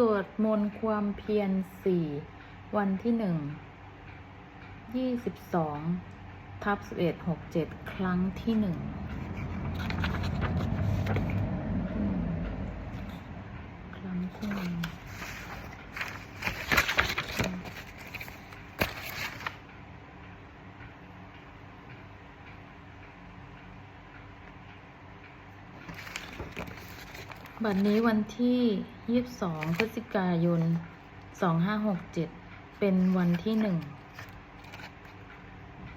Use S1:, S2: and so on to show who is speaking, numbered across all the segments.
S1: สวดมนต์ความเพียรสี่วันที่หนึ่งยี่สิบสองทับสิบเอ็ดหกเจ็ดครั้งที่หนึ่งครั้งที่หนึ่ง บัดนี้วันที่ยี่สิบสองพฤศจิกายนสองห้าหกเจ็ดเป็นวันที่หนึ่ง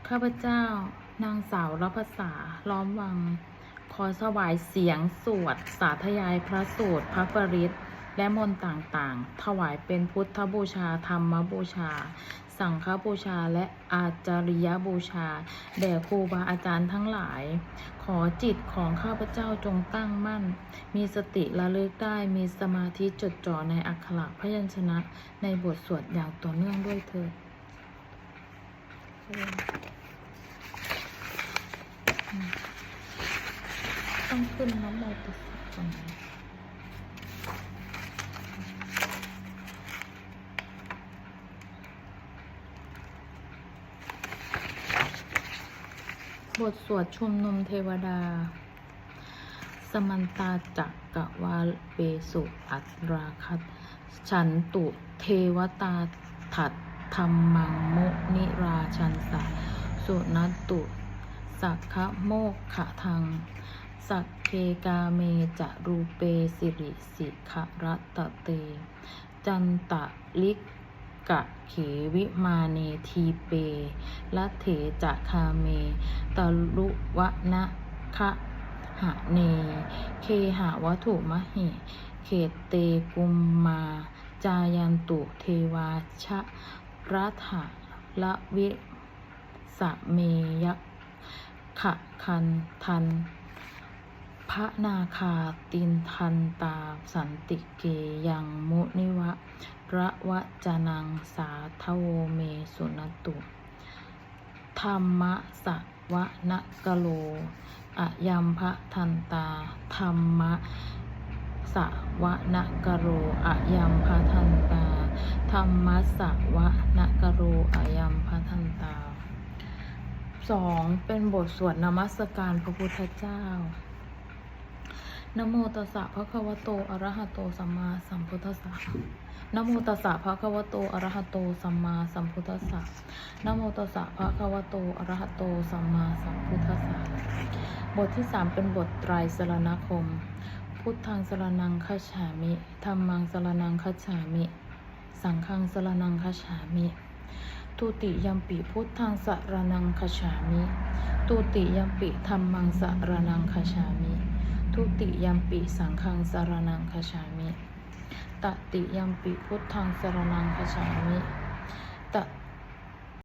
S1: ข้าพเจ้านางสาวรัพษาล้อมวัง ขอถวายเสียงสวด สาธยายพระสูตร พระปริตและมนต์ต่างๆ ถวายเป็นพุทธบูชา ธรรมบูชา สังฆบูชาและอาจาริยบูชา แด่ครูบาอาจารย์ทั้งหลาย อจิตของข้าพเจ้าจงตั้งมั่น มีสติระลึกได้ มีสมาธิจดจ่อในอักขระพยัญชนะ ในบทสวดอย่างต่อเนื่องด้วยเถิดต้องขึ้นน้ำโมตัสก่อน บทสวดชุมนุมเทวดา สมันตาจักกะวาเปสุอัตราคัตฉันตุเทวตาถัดธรรมังมุนิราชันสะสุนัตตุ สักขะโมกขะทัง สักเคกาเมจะรูเปสิริสิขะรัตตะเต จันตะลิก กะเขวิมาเนทีเปละเถจะคาเมตะลุวะนะคะหะเน เคหะวัตถุมหิ เขตเตกุมมา จายันตุเทวาชะรัฐะละวิสะเมยะขะคันทันพระนาคาตินทันตาสันติเกยังมุนิวะ ระวะจานังสาทโวเมสุนตุ ธรรมะสะวะนะกะโลอะยัมพะทันตา ธรรมะสะวะนะกะโรอะยัมพะทันตา ธรรมะสะวะนะกะโรอะยัมพะทันตาสองเป็นบทสวดนมัสการพระพุทธเจ้านโมตัสสะภะคะวโต อรหะโต สัมมาสัมพุทธัสสะ นโมตัสสะภะคะวะโตอะระหะโตสัมมาสัมพุทธัสสะนโมตัสสะภะคะวะโตอะระหะโตสัมมาสัมพุทธัสสะบทที่สามเป็นบทไตรสรณคม พุทธังสรนังคัจฉามิธรรมังสรนังคัจฉามิ สังฆังสรนังคัจฉามิตุติยัมปิพุทธังสรนังคัจฉามิตุติยัมปิธรรมังสรนังคัจฉามิ ทุติยมปิสังฆังสรนังคาฉามิ ตติยมปิพุทธังสรนังคาฉามิ ต